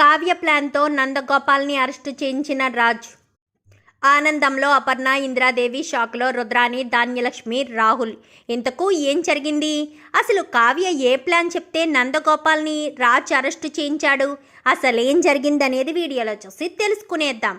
కావ్య ప్లాన్తో నందగోపాల్ని అరెస్టు చేయించిన రాజ్. ఆనందంలో అపర్ణ ఇంద్రాదేవి షాక్లో రుద్రాని ధాన్యలక్ష్మి రాహుల్. ఇంతకు ఏం జరిగింది? అసలు కావ్య ఏ ప్లాన్ చెప్తే నందగోపాల్ని రాజ్ అరెస్టు చేయించాడు? అసలేం జరిగిందనేది వీడియోలో చూసి తెలుసుకునేద్దాం.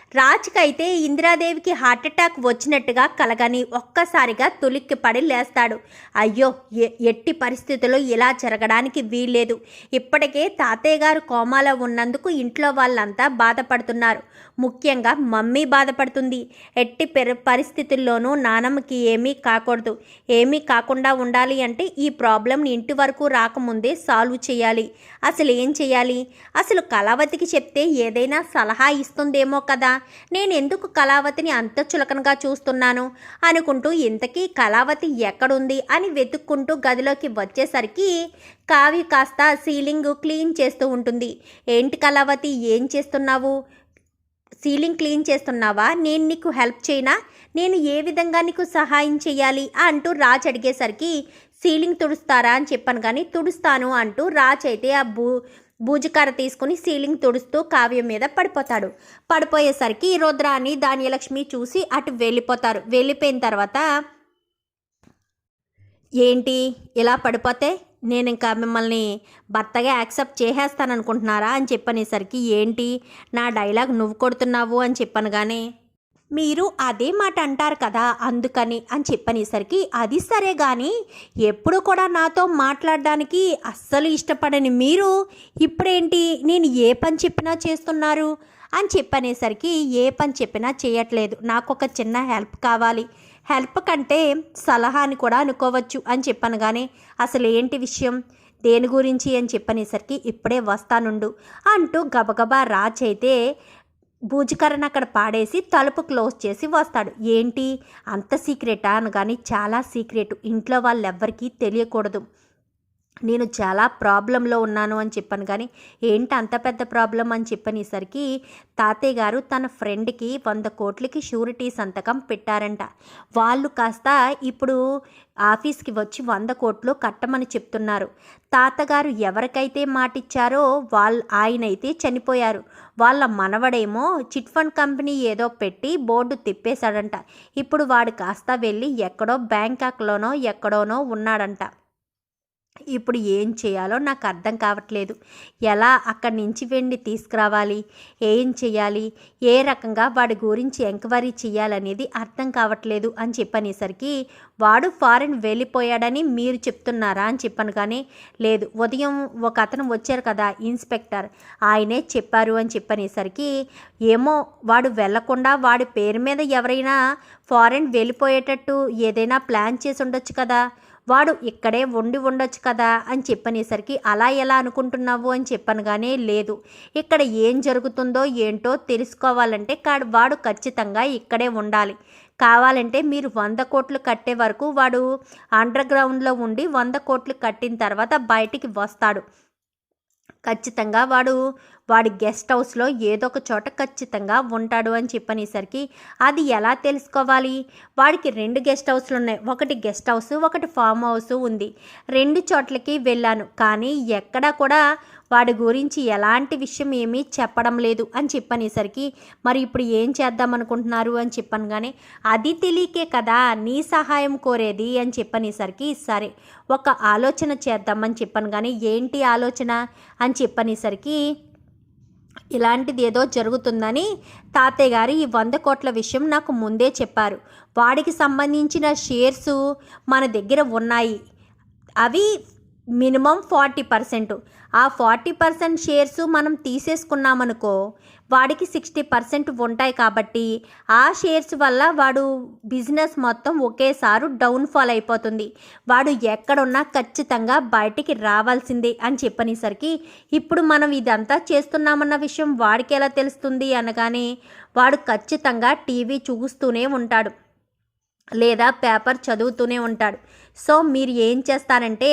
రాజ్కైతే ఇందిరాదేవికి హార్ట్ అటాక్ వచ్చినట్టుగా కలగని ఒక్కసారిగా తులిక్కి పడి లేస్తాడు. అయ్యో ఎ- ఎట్టి పరిస్థితుల్లో ఇలా జరగడానికి వీల్లేదు. ఇప్పటికే తాతయ్య గారు కోమాలో ఉన్నందుకు ఇంట్లో వాళ్ళంతా బాధపడుతున్నారు. ముఖ్యంగా మమ్మీ బాధపడుతుంది. ఎట్టి పెర పరిస్థితుల్లోనూ నానమ్మకి ఏమీ కాకూడదు. ఏమీ కాకుండా ఉండాలి అంటే ఈ ప్రాబ్లంని ఇంటి వరకు రాకముందే సాల్వ్ చేయాలి. అసలు ఏం చేయాలి? అసలు కళావతికి చెప్తే ఏదైనా సలహా ఇస్తుందేమో కదా. నేను ఎందుకు కళావతిని అంత చులకనగా చూస్తున్నాను? అనుకుంటూ ఇంతకీ కళావతి ఎక్కడుంది? అని వెతుక్కుంటూ గదిలోకి వచ్చేసరికి కావి కాస్త సీలింగ్ క్లీన్ చేస్తూ ఉంటుంది. ఏంటి కళావతి ఏం చేస్తున్నావు? సీలింగ్ క్లీన్ చేస్తున్నావా? నేను నీకు హెల్ప్ చేయనా? నేను ఏ విధంగా నీకు సహాయం చేయాలి? అంటూ రాజ్ అడిగేసరికి సీలింగ్ తుడుస్తారా అని చెప్పాను కానీ తుడుస్తాను అంటూ రాజ్ అయితే ఆ భూ బూజుకర్ర తీసుకుని సీలింగ్ తుడుస్తూ కావ్యం మీద పడిపోతాడు. పడిపోయేసరికి రుద్రాని ధాన్యలక్ష్మి చూసి అటు వెళ్ళిపోతారు. వెళ్ళిపోయిన తర్వాత ఏంటి? ఇలా పడిపోతే నేను ఇంకా మిమ్మల్ని భర్తగా యాక్సెప్ట్ చేసేస్తాను అనుకుంటున్నారా అని చెప్పనేసరికి ఏంటి? నా డైలాగ్ నువ్వు కొడుతున్నావు అని చెప్పనగానే మీరు అదే మాట అంటారు కదా అందుకని అని చెప్పనేసరికి అది సరే కానీ ఎప్పుడు కూడా నాతో మాట్లాడడానికి అస్సలు ఇష్టపడని మీరు ఇప్పుడేంటి నేను ఏ పని చెప్పినా చేస్తున్నారు? అని చెప్పనేసరికి ఏ పని చెప్పినా చేయట్లేదు. నాకు ఒక చిన్న హెల్ప్ కావాలి. హెల్ప్ కంటే సలహా అని కూడా అనుకోవచ్చు అని చెప్పనగానే అసలు ఏంటి విషయం? దేని గురించి అని చెప్పనేసరికి ఇప్పుడే వస్తానుండు అంటూ గబగబా రాజ్ అయితే భూజకరణ అక్కడ పాడేసి తలుపు క్లోజ్ చేసి వస్తాడు. ఏంటి? అంత సీక్రెటా? అనగాని చాలా సీక్రెట్. ఇంట్లో వాళ్ళెవ్వరికీ తెలియకూడదు. నేను చాలా ప్రాబ్లంలో ఉన్నాను అని చెప్పాను. కానీ ఏంటి అంత పెద్ద ప్రాబ్లం అని చెప్పనేసరికి తాతయ్య గారు తన ఫ్రెండ్కి వంద కోట్లకి షూరిటీ సంతకం పెట్టారంట. వాళ్ళు కాస్త ఇప్పుడు ఆఫీస్కి వచ్చి వంద కోట్లు కట్టమని చెప్తున్నారు. తాతగారు ఎవరికైతే మాటిచ్చారో వాళ్ళ ఆయనైతే చనిపోయారు. వాళ్ళ మనవడేమో చిట్ ఫండ్ కంపెనీ ఏదో పెట్టి బోర్డు తిప్పేశాడంట. ఇప్పుడు వాడు కాస్త వెళ్ళి ఎక్కడో బ్యాంకాక్లోనో ఎక్కడోనో ఉన్నాడంట. ఇప్పుడు ఏం చేయాలో నాకు అర్థం కావట్లేదు. ఎలా అక్కడి నుంచి వెండి తీసుకురావాలి? ఏం చేయాలి? ఏ రకంగా వాడి గురించి ఎంక్వైరీ చేయాలనేది అర్థం కావట్లేదు అని చెప్పనేసరికి వాడు ఫారెన్ వెళ్ళిపోయాడని మీరు చెప్తున్నారా? అని చెప్పాను కానీ లేదు. ఉదయం ఒక అతను వచ్చారు కదా ఇన్స్పెక్టర్ ఆయనే చెప్పారు అని చెప్పనేసరికి ఏమో వాడు వెళ్ళకుండా వాడి పేరు మీద ఎవరైనా ఫారెన్ వెళ్ళిపోయేటట్టు ఏదైనా ప్లాన్ చేసి ఉండొచ్చు కదా. వాడు ఇక్కడే ఉండి ఉండొచ్చు కదా అని చెప్పనేసరికి అలా ఎలా అనుకుంటున్నావు? అని చెప్పనగానే లేదు. ఇక్కడ ఏం జరుగుతుందో ఏంటో తెలుసుకోవాలంటే కాడు వాడు ఖచ్చితంగా ఇక్కడే ఉండాలి. కావాలంటే మీరు వంద కోట్లు కట్టే వరకు వాడు అండర్ గ్రౌండ్లో ఉండి వంద కోట్లు కట్టిన తర్వాత బయటికి వస్తాడు. ఖచ్చితంగా వాడు వాడి గెస్ట్ హౌస్లో ఏదో ఒక చోట ఖచ్చితంగా ఉంటాడు అని చెప్పనేసరికి అది ఎలా తెలుసుకోవాలి? వాడికి రెండు గెస్ట్ హౌస్లు ఉన్నాయి ఒకటి గెస్ట్ హౌస్ ఒకటి ఫామ్ హౌస్ ఉంది. రెండు చోట్లకి వెళ్ళాను. కానీ ఎక్కడా కూడా వాడి గురించి ఎలాంటి విషయం ఏమీ చెప్పడం లేదు అని చెప్పనేసరికి మరి ఇప్పుడు ఏం చేద్దాం అనుకుంటున్నారు? అని చెప్పాను కానీ అది తెలియకే కదా నీ సహాయం కోరేది? అని చెప్పనేసరికి సరే ఒక ఆలోచన చేద్దామని చెప్పాను కానీ ఏంటి ఆలోచన? అని చెప్పనేసరికి ఇలాంటిది ఏదో జరుగుతుందని తాతయ్య గారు ఈ వంద కోట్ల విషయం నాకు ముందే చెప్పారు. వాడికి సంబంధించిన షేర్స్ మన దగ్గర ఉన్నాయి. అవి మినిమం ఫార్టీ పర్సెంట్. ఆ ఫార్టీ పర్సెంట్ షేర్స్ మనం తీసేసుకున్నామనుకో వాడికి సిక్స్టీ పర్సెంట్ ఉంటాయి కాబట్టి ఆ షేర్స్ వల్ల వాడు బిజినెస్ మొత్తం ఒకేసారి డౌన్ఫాల్ అయిపోతుంది. వాడు ఎక్కడున్నా ఖచ్చితంగా బయటికి రావాల్సిందే అని చెప్పనేసరికి ఇప్పుడు మనం ఇదంతా చేస్తున్నామన్న విషయం వాడికి ఎలా తెలుస్తుంది అనగానే వాడు ఖచ్చితంగా టీవీ చూస్తూనే ఉంటాడు. లేదా పేపర్ చదువుతూనే ఉంటాడు. సో మీరు ఏం చేస్తారంటే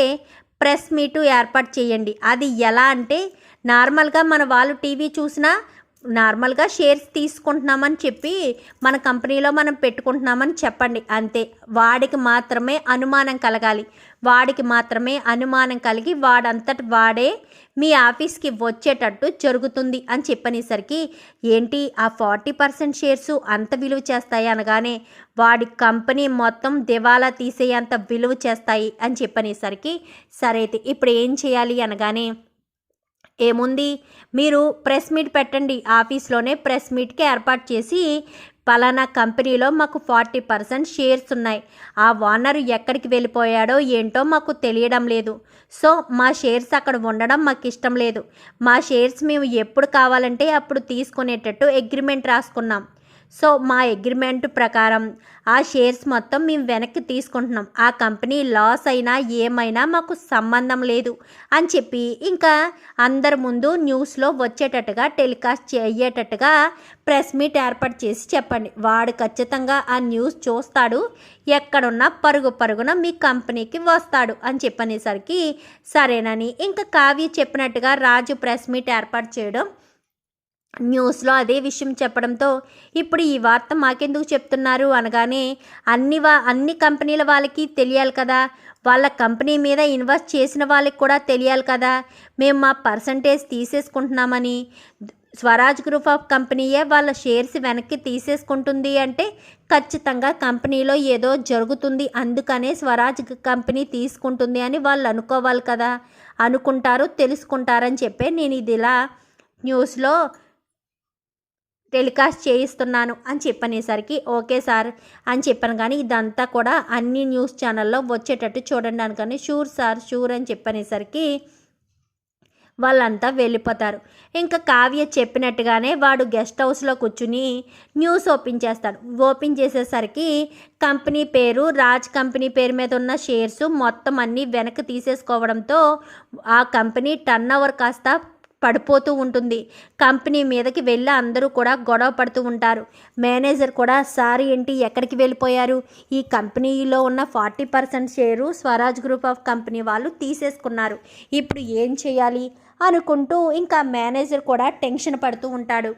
ప్రెస్ మీటు ఏర్పాటు చేయండి. అది ఎలా అంటే నార్మల్గా మన వాళ్ళు టీవీ చూసినా నార్మల్గా షేర్స్ తీసుకుంటున్నామని చెప్పి మన కంపెనీలో మనం పెట్టుకుంటున్నామని చెప్పండి. అంతే. వాడికి మాత్రమే అనుమానం కలగాలి. వాడికి మాత్రమే అనుమానం కలిగి వాడంతటి వాడే మీ ఆఫీస్కి వచ్చేటట్టు జరుగుతుంది అని చెప్పనేసరికి ఏంటి ఆ ఫార్టీ పర్సెంట్ షేర్స్ అంత విలువ చేస్తాయి? అనగానే వాడి కంపెనీ మొత్తం దివాలా తీసేయంత విలువ చేస్తాయి అని చెప్పనేసరికి సరే అయితే ఇప్పుడు ఏం చేయాలి? అనగానే ఏముంది? మీరు ప్రెస్ మీట్ పెట్టండి. ఆఫీస్లోనే ప్రెస్ మీట్కి ఏర్పాటు చేసి పలానా కంపెనీలో మాకు ఫార్టీ పర్సెంట్ షేర్స్ ఉన్నాయి. ఆ ఓనర్ ఎక్కడికి వెళ్ళిపోయాడో ఏంటో మాకు తెలియడం లేదు. సో మా షేర్స్ అక్కడ ఉండడం మాకు ఇష్టం లేదు. మా షేర్స్ మేము ఎప్పుడు కావాలంటే అప్పుడు తీసుకునేటట్టు అగ్రిమెంట్ రాసుకున్నాం. సో మా అగ్రిమెంట్ ప్రకారం ఆ షేర్స్ మొత్తం మేము వెనక్కి తీసుకుంటున్నాం. ఆ కంపెనీ లాస్ అయినా ఏమైనా మాకు సంబంధం లేదు అని చెప్పి ఇంకా అందరి ముందు న్యూస్లో వచ్చేటట్టుగా టెలికాస్ట్ అయ్యేటట్టుగా ప్రెస్ మీట్ ఏర్పాటు చేసి చెప్పండి. వాడు ఖచ్చితంగా ఆ న్యూస్ చూస్తాడు. ఎక్కడున్నా పరుగు పరుగున మీ కంపెనీకి వస్తాడు అని చెప్పనేసరికి సరేనని ఇంకా కావ్య చెప్పినట్టుగా రాజు ప్రెస్ మీట్ ఏర్పాటు చేయడం న్యూస్లో అదే విషయం చెప్పడంతో ఇప్పుడు ఈ వార్త మాకెందుకు చెప్తున్నారు అనగానే అన్ని వా అన్ని కంపెనీల వాళ్ళకి తెలియాలి కదా. వాళ్ళ కంపెనీ మీద ఇన్వెస్ట్ చేసిన వాళ్ళకి కూడా తెలియాలి కదా. మేము మా పర్సంటేజ్ తీసేసుకుంటున్నామని. స్వరాజ్ గ్రూప్ ఆఫ్ కంపెనీయే వాళ్ళ షేర్స్ వెనక్కి తీసేసుకుంటుంది అంటే ఖచ్చితంగా కంపెనీలో ఏదో జరుగుతుంది. అందుకనే స్వరాజ్ కంపెనీ తీసుకుంటుంది అని వాళ్ళు అనుకోవాలి కదా. అనుకుంటారు తెలుసుకుంటారని చెప్పే నేను ఇది ఇలా న్యూస్లో టెలికాస్ట్ చేయిస్తున్నాను అని చెప్పనేసరికి ఓకే సార్ అని చెప్పాను. కానీ ఇదంతా కూడా అన్ని న్యూస్ ఛానల్లో వచ్చేటట్టు చూడండి అనుకని షూర్ సార్ షూర్ అని చెప్పనేసరికి వాళ్ళంతా వెళ్ళిపోతారు. ఇంకా కావ్య చెప్పినట్టుగానే వాడు గెస్ట్ హౌస్లో కూర్చుని న్యూస్ ఓపెన్ చేస్తాడు. ఓపెన్ చేసేసరికి కంపెనీ పేరు రాజ్ కంపెనీ పేరు మీద ఉన్న షేర్స్ మొత్తం అన్నీ వెనక్కి తీసేసుకోవడంతో ఆ కంపెనీ టర్న్ ఓవర్ కాస్త పడిపోతూ ఉంటుంది. కంపెనీ మీదకి వెళ్ళి అందరూ కూడా గొడవ పడుతూ ఉంటారు. మేనేజర్ కూడా సార్ ఏంటి ఎక్కడికి వెళ్ళిపోయారు? ఈ కంపెనీలో ఉన్న forty percent share Swaraj group of company వాళ్ళు తీసేసుకున్నారు. ఇప్పుడు ఏం చేయాలి? అనుకుంటూ ఇంకా మేనేజర్ కూడా టెన్షన్ పడుతూ ఉంటాడు.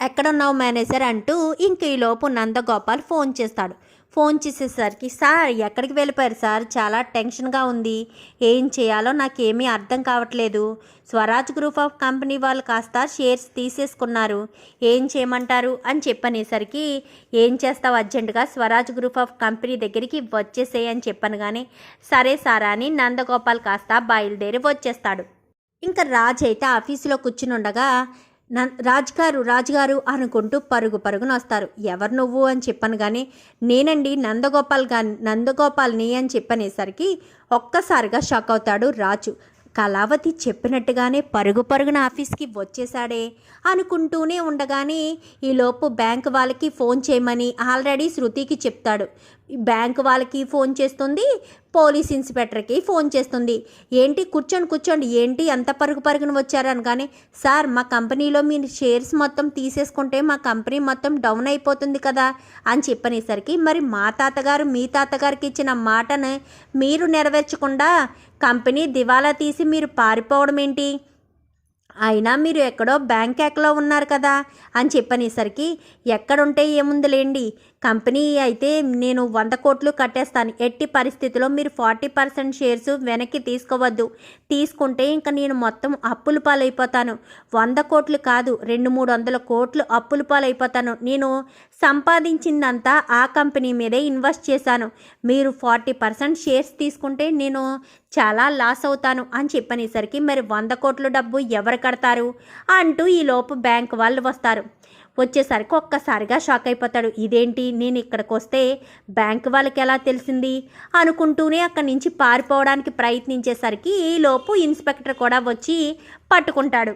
ఎక్కడున్నావు మేనేజర్? అంటూ ఇంక ఈలోపు నందగోపాల్ ఫోన్ చేస్తాడు. ఫోన్ చేసేసరికి సార్ ఎక్కడికి వెళ్ళిపోయారు సార్? చాలా టెన్షన్గా ఉంది. ఏం చేయాలో నాకేమీ అర్థం కావట్లేదు. స్వరాజ్ గ్రూప్ ఆఫ్ కంపెనీ వాళ్ళు కాస్త షేర్స్ తీసేసుకున్నారు. ఏం చేయమంటారు? అని చెప్పనేసరికి ఏం చేస్తావు అర్జెంటుగా? స్వరాజ్ గ్రూప్ ఆఫ్ కంపెనీ దగ్గరికి వచ్చేసేయ్ అని చెప్పాను కానీ సరే సారా అని నందగోపాల్ కాస్త బయలుదేరి వచ్చేస్తాడు. ఇంకా రాజ్ అయితే ఆఫీసులో కూర్చుని ఉండగా రాజ్గారు రాజుగారు అనుకుంటూ పరుగు పరుగున వస్తారు ఎవరు నువ్వు అని చెప్పాను కానీ నేనండి నందగోపాల్గా నందగోపాల్ని అని చెప్పనేసరికి ఒక్కసారిగా షాక్ అవుతాడు రాజు. కళావతి చెప్పినట్టుగానే పరుగు పరుగున ఆఫీస్కి వచ్చేసాడే అనుకుంటూనే ఉండగానే ఈలోపు బ్యాంక్ వాళ్ళకి ఫోన్ చేయమని ఆల్రెడీ శృతికి చెప్తాడు. బ్యాంక్ వాళ్ళకి ఫోన్ చేస్తుంది పోలీస్ ఇన్స్పెక్టర్కి ఫోన్ చేస్తుంది. ఏంటి కూర్చోండి కూర్చోండి ఏంటి అంత పరుగు పరుగున వచ్చారని కానీ సార్ మా కంపెనీలో మీరు షేర్స్ మొత్తం తీసేసుకుంటే మా కంపెనీ మొత్తం డౌన్ అయిపోతుంది కదా అని చెప్పనేసరికి మరి మా తాతగారు మీ తాతగారికి ఇచ్చిన మాటను మీరు నెరవేర్చకుండా కంపెనీ దివాలా తీసి మీరు పారిపోవడం ఏంటి? అయినా మీరు ఎక్కడో బ్యాంకాక్లో ఉన్నారు కదా అని చెప్పనేసరికి ఎక్కడుంటే ఏముందిలేండి కంపెనీ అయితే నేను వంద కోట్లు కట్టేస్తాను. ఎట్టి పరిస్థితిలో మీరు ఫార్టీ పర్సెంట్ షేర్స్ వెనక్కి తీసుకోవద్దు. తీసుకుంటే ఇంకా నేను మొత్తం అప్పుల పాలైపోతాను. వంద కోట్లు కాదు రెండు మూడు వందల కోట్లు అప్పుల పాలైపోతాను. నేను సంపాదించిందంతా ఆ కంపెనీ మీదే ఇన్వెస్ట్ చేశాను. మీరు ఫార్టీ పర్సెంట్ షేర్స్ తీసుకుంటే నేను చాలా లాస్ అవుతాను అని చెప్పనేసరికి మరి వంద కోట్ల డబ్బు ఎవరు కడతారు? అంటూ ఈలోపు బ్యాంక్ వాళ్ళు వస్తారు. వచ్చేసరికి ఒక్కసారిగా షాక్ అయిపోతాడు. ఇదేంటి? నేను ఇక్కడికి వస్తే బ్యాంక్ వాళ్ళకి ఎలా తెలిసింది? అనుకుంటూనే అక్కడి నుంచి పారిపోవడానికి ప్రయత్నించేసరికి ఈలోపు ఇన్స్పెక్టర్ కూడా వచ్చి పట్టుకుంటాడు.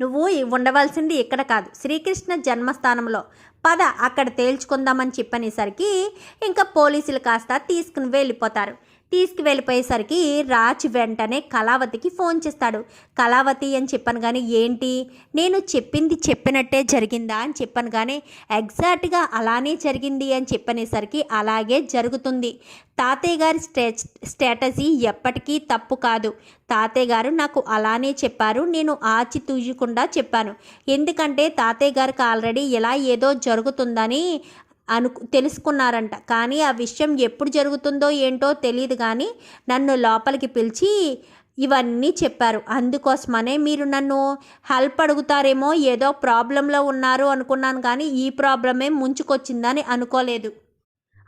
నువ్వు ఉండవలసింది ఇక్కడ కాదు. శ్రీకృష్ణ జన్మస్థానంలో. పద అక్కడ తేల్చుకుందామని చెప్పనేసరికి ఇంకా పోలీసులు కాస్త తీసుకుని వెళ్ళిపోతారు. తీసుకువెళ్ళిపోయేసరికి రాజ్ వెంటనే కళావతికి ఫోన్ చేస్తాడు. కళావతి అని చెప్పాను కానీ ఏంటి? నేను చెప్పింది చెప్పినట్టే జరిగిందా? అని చెప్పాను కానీ ఎగ్జాక్ట్గా అలానే జరిగింది అని చెప్పనేసరికి అలాగే జరుగుతుంది. తాతయ్య గారి స్టే స్ట్రాటజీ ఎప్పటికీ తప్పు కాదు. తాతయ్య గారు నాకు అలానే చెప్పారు. నేను ఆచి తూయకుండా చెప్పాను. ఎందుకంటే తాతయ్య గారికి ఆల్రెడీ ఇలా ఏదో జరుగుతుందని అను తెలుసుకున్నారంట. కానీ ఆ విషయం ఎప్పుడు జరుగుతుందో ఏంటో తెలియదు కానీ నన్ను లోపలికి పిలిచి ఇవన్నీ చెప్పారు. అందుకోసమనే మీరు నన్ను హెల్ప్ అడుగుతారేమో ఏదో ప్రాబ్లంలో ఉన్నారు అనుకున్నాను కానీ ఈ ప్రాబ్లమే ముంచుకొచ్చిందని అనుకోలేదు.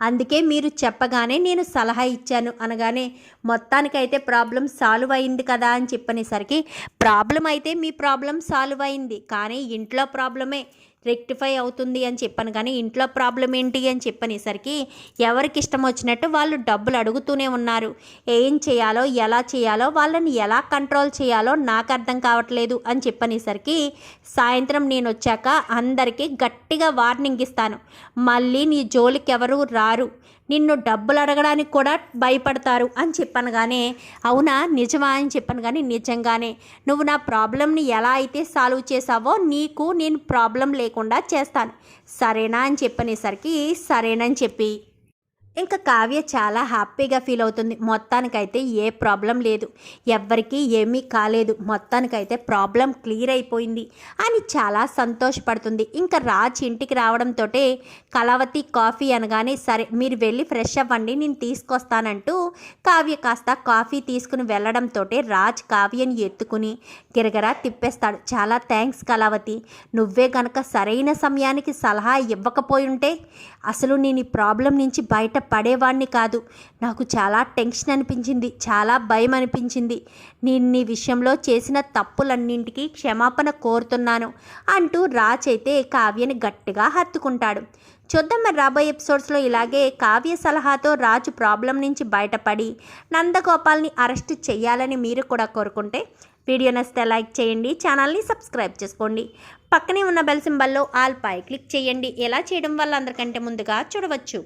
అందుకే మీరు చెప్పగానే నేను సలహా ఇచ్చాను. అనగానే మొత్తానికైతే ప్రాబ్లం సాల్వ్ అయింది కదా అని చెప్పనేసరికి ప్రాబ్లం అయితే మీ ప్రాబ్లం సాల్వ్ అయింది. కానీ ఇంట్లో ప్రాబ్లమే. రెక్టిఫై అవుతుంది అని చెప్పాను. కానీ ఇంట్లో ప్రాబ్లం ఏంటి అని చెప్పనేసరికి ఎవరికి ఇష్టం వచ్చినట్టు వాళ్ళు డబ్బులు అడుగుతూనే ఉన్నారు. ఏం చేయాలో ఎలా చేయాలో వాళ్ళని ఎలా కంట్రోల్ చేయాలో నాకు అర్థం కావట్లేదు అని చెప్పనేసరికి సాయంత్రం నేను వచ్చాక అందరికీ గట్టిగా వార్నింగ్ ఇస్తాను. మళ్ళీ నీ జోలికి ఎవరు రారు. నిన్ను డబ్బులు అడగడానికి కూడా భయపడతారు అని చెప్పాను కానీ అవునా? నిజమా అని చెప్పాను కానీ నిజంగానే. నువ్వు నా ప్రాబ్లమ్ని ఎలా అయితే సాల్వ్ చేసావో నీకు నేను ప్రాబ్లం లేకుండా చేస్తాను. సరేనా అని చెప్పనేసరికి సరేనని చెప్పి ఇంకా కావ్య చాలా హ్యాపీగా ఫీల్ అవుతుంది. మొత్తానికైతే ఏ ప్రాబ్లం లేదు. ఎవ్వరికీ ఏమీ కాలేదు. మొత్తానికైతే ప్రాబ్లం క్లియర్ అయిపోయింది అని చాలా సంతోషపడుతుంది. ఇంకా రాజ్ ఇంటికి రావడంతో కళావతి కాఫీ అనగానే సరే మీరు వెళ్ళి ఫ్రెష్ అవ్వండి నేను తీసుకొస్తానంటూ కావ్య కాస్త కాఫీ తీసుకుని వెళ్ళడంతో రాజ్ కావ్యని ఎత్తుకుని గిరగరా తిప్పేస్తాడు. చాలా థ్యాంక్స్ కళావతి. నువ్వే గనక సరైన సమయానికి సలహా ఇవ్వకపోయుంటే అసలు నేను ఈ ప్రాబ్లం నుంచి బయట పడేవాడిని కాదు. నాకు చాలా టెన్షన్ అనిపించింది చాలా భయం అనిపించింది. నేను నీ విషయంలో చేసిన తప్పులన్నింటికి క్షమాపణ కోరుతున్నాను అంటూ రాజ్ అయితే కావ్యని గట్టిగా హత్తుకుంటాడు. చూద్దాం మరి రాబోయే ఎపిసోడ్స్లో ఇలాగే కావ్య సలహాతో రాజు ప్రాబ్లం నుంచి బయటపడి నందగోపాల్ని అరెస్ట్ చేయాలని మీరు కూడా కోరుకుంటే వీడియో నచ్చితే లైక్ చేయండి ఛానల్ని సబ్స్క్రైబ్ చేసుకోండి. పక్కనే ఉన్న బెల్ సింబల్లో ఆల్ పై క్లిక్ చేయండి. ఎలా చేయడం వల్ల అందరికంటే ముందుగా చూడవచ్చు.